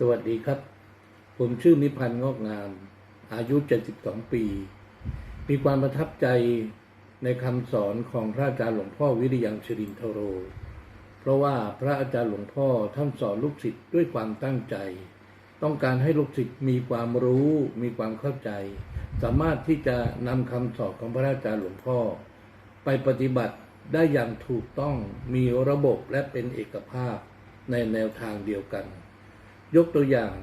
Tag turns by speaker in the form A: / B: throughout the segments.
A: สวัสดีครับ ผมชื่อนิพันธ์งอกงาม อายุ 72 ปี มีความประทับใจในคำสอนของพระอาจารย์หลวงพ่อวิริยังชรินทโร เพราะว่าพระอาจารย์หลวงพ่อท่านสอนลูกศิษย์ด้วยความตั้งใจ ต้องการให้ลูกศิษย์มีความรู้ มีความเข้าใจ สามารถที่จะนำคำสอนของพระอาจารย์หลวงพ่อ ไปปฏิบัติได้อย่างถูกต้องมีระบบและเป็นเอกภาพในแนวทางเดียวกัน ยกตัวอย่าง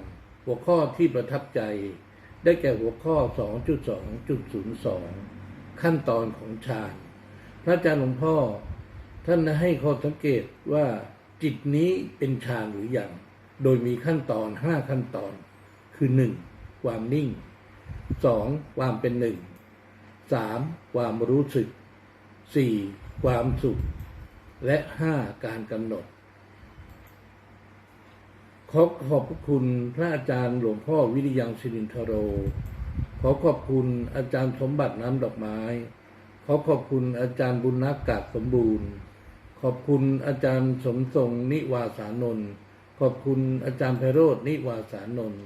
A: หัวข้อที่ประทับใจ ได้แก่หัวข้อ 2.2.02 ขั้นตอนของฌานพระอาจารย์หลวงพ่อ ท่านให้ข้อสังเกตว่าจิตนี้เป็นฌานหรืออยังโดยมีขั้นตอน 5 ขั้นตอน คือ 1. ความนิ่ง 2. ความเป็นหนึ่ง 3. ความรู้สึก 4. ความสุข และ 5. การกำหนด ขอขอบคุณพระอาจารย์หลวงพ่อวิริยังศิรินทโร ขอขอบคุณอาจารย์สมบัติน้ำดอกไม้ ขอขอบคุณอาจารย์บุญนักกาศสมบูรณ์ ขอบคุณอาจารย์สมทรงนิวาสานนท์ขอบคุณอาจารย์ไพโรธนิวาสานนท์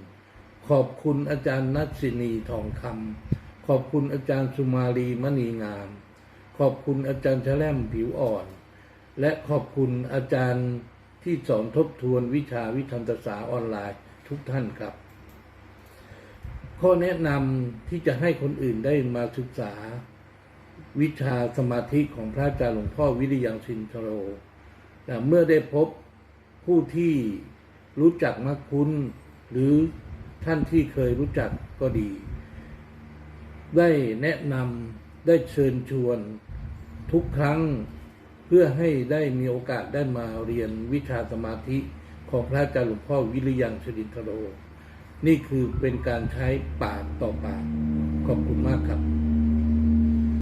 A: ขอบคุณอาจารย์นัทสินีทองคำขอบคุณอาจารย์สุมาลีมณีงาม ขอบคุณอาจารย์แชล่มผิวอ่อน และขอบคุณอาจารย์ ที่สอนทบทวนวิชาวิธรรมศาสตร์ออนไลน์ทุกท่านครับ ข้อแนะนำที่จะให้คนอื่นได้มาศึกษา วิชาสมาธิของพระอาจารย์หลวงพ่อวิริยังชินทโรนะเมื่อได้พบผู้ที่รู้จักมักคุ้น หรือท่านที่เคยรู้จักก็ดี ได้แนะนำได้เชิญชวนทุกครั้ง เพื่อให้ได้มีโอกาสได้มาเรียนวิชาสมาธิของพระอาจารย์หลวงพ่อวิริยังชดินทโร นี่คือเป็นการใช้ปากต่อปาก ขอบคุณมากครับ